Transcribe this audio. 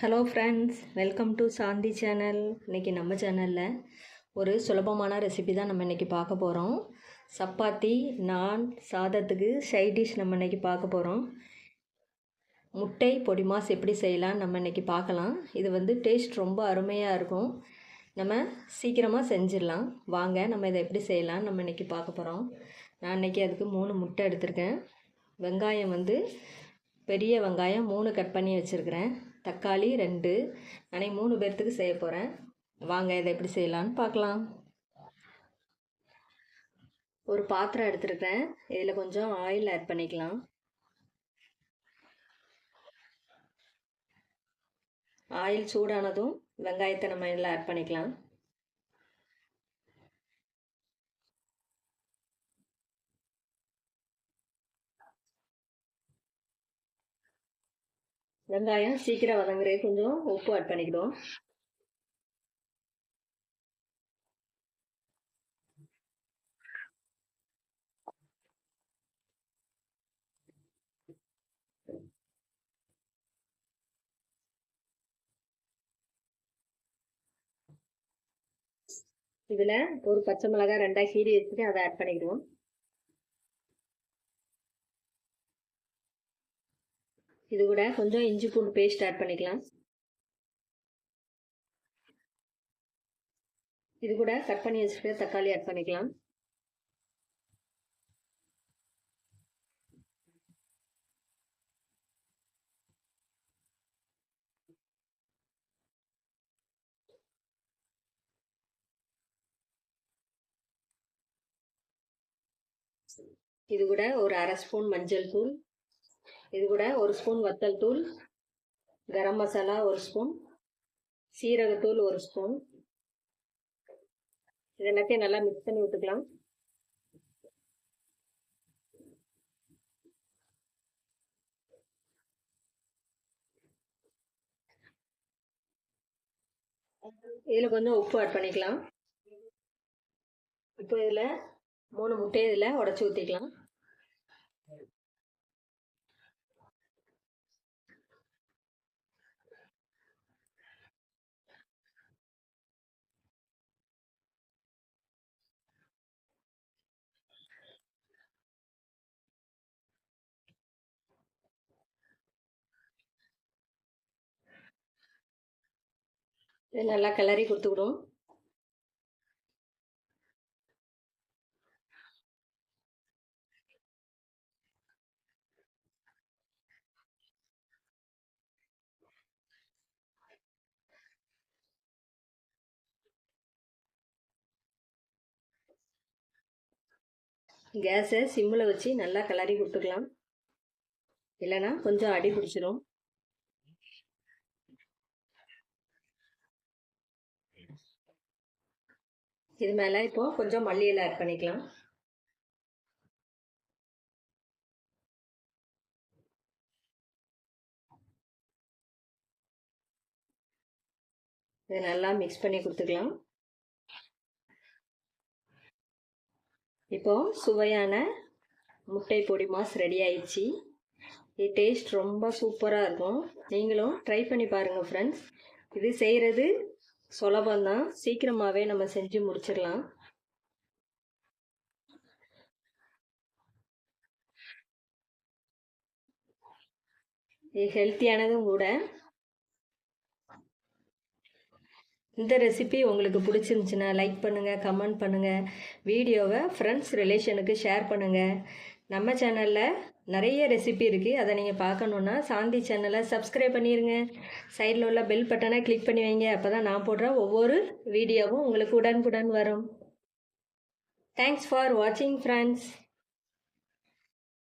Hello friends welcome to Shanthi channel இன்றைக்கி நம்ம சேனலில் ஒரு சுலபமான ரெசிபி தான் நம்ம இன்றைக்கி பார்க்க போகிறோம் சப்பாத்தி நான் சாதத்துக்கு சைட் டிஷ் நம்ம இன்றைக்கி பார்க்க போகிறோம் முட்டை பொடிமாஸ் எப்படி செய்யலாம் நம்ம இன்றைக்கி பார்க்கலாம். இது வந்து டேஸ்ட் ரொம்ப அருமையாக இருக்கும். நம்ம சீக்கிரமாக செஞ்சிடலாம். வாங்க நம்ம இதை எப்படி செய்யலாம் நம்ம இன்றைக்கி பார்க்க போகிறோம் நான் இன்றைக்கி அதுக்கு மூணு முட்டை எடுத்திருக்கேன். வெங்காயம் வந்து பெரிய வெங்காயம் மூணு கட் பண்ணி வச்சுருக்கிறேன். தக்காளி ரெண்டு. நானே மூணு பேர்த்துக்கு செய்ய போகிறேன் வாங்க இதை எப்படி செய்யலான்னு பார்க்கலாம். ஒரு பாத்திரம் எடுத்துருக்கிறேன். இதில் கொஞ்சம் ஆயில் ஆட் பண்ணிக்கலாம். ஆயில் சூடானதும் வெங்காயத்தை நம்ம இதில் ஆட் பண்ணிக்கலாம். வெங்காயம் சீக்கிரம் வதங்குறது கொஞ்சம் உப்பு ஆட் பண்ணிக்கிடும் இதில் ஒரு பச்சை மிளகாய் ரெண்டாக கீரி வச்சுட்டு அதை ஆட் பண்ணிக்கிடுவோம். இது கூட கொஞ்சம் இஞ்சி பூண்டு பேஸ்ட் ஆட் பண்ணிக்கலாம். இது கூட கட் பண்ணி வச்சுருக்க தக்காளி ஆட் பண்ணிக்கலாம். இது கூட ஒரு அரை ஸ்பூன் மஞ்சள் தூள். இது கூட ஒரு ஸ்பூன் வத்தல் தூள் கரம் மசாலா ஒரு ஸ்பூன் சீரகத்தூள் ஒரு ஸ்பூன் இது எல்லாத்தையும் நல்லா மிக்ஸ் பண்ணி விட்டுக்கலாம். இதில் கொஞ்சம் உப்பு ஆட் பண்ணிக்கலாம். இப்போ இதில் மூணு முட்டையை இதில் உடச்சி ஊற்றிக்கலாம் நல்லா கிளறி கொடுத்துக்கிடும் கேஸை சிம்மில் வச்சு நல்லா கிளறி கொடுத்துக்கலாம். இல்லைன்னா கொஞ்சம் அடி பிடிச்சிரும். இது மேலே இப்போ கொஞ்சம் மல்லியில் ஆட் பண்ணிக்கலாம். இதை நல்லா மிக்ஸ் பண்ணி கொடுத்துக்கலாம். இப்போ சுவையான முட்டை பொடி மாஸ் ரெடி ஆயிடுச்சு. இது டேஸ்ட் ரொம்ப சூப்பராக இருக்கும். நீங்களும் ட்ரை பண்ணி பாருங்கள் ஃப்ரெண்ட்ஸ் இது செய்கிறது சுலபந்தான். சீக்கிரமாகவே நம்ம செஞ்சு முடிச்சிடலாம். இது ஹெல்த்தியானதும் கூட. இந்த ரெசிபி உங்களுக்கு பிடிச்சிருந்துச்சுன்னா லைக் பண்ணுங்கள் கமெண்ட் பண்ணுங்கள் வீடியோவை ஃப்ரெண்ட்ஸ் ரிலேஷனுக்கு ஷேர் பண்ணுங்கள் நம்ம சேனலில் நிறைய ரெசிபி இருக்குது அதை நீங்கள் பார்க்கணுன்னா சாந்தி சேனலை சப்ஸ்கிரைப் பண்ணிடுங்க சைடில் உள்ள பெல் பட்டனை கிளிக் பண்ணி வைங்க. அப்போ தான் நான் போடுற ஒவ்வொரு வீடியோவும் உங்களுக்கு உடனுக்குடன் வரும். தேங்க்ஸ் ஃபார் வாட்சிங் ஃப்ரெண்ட்ஸ்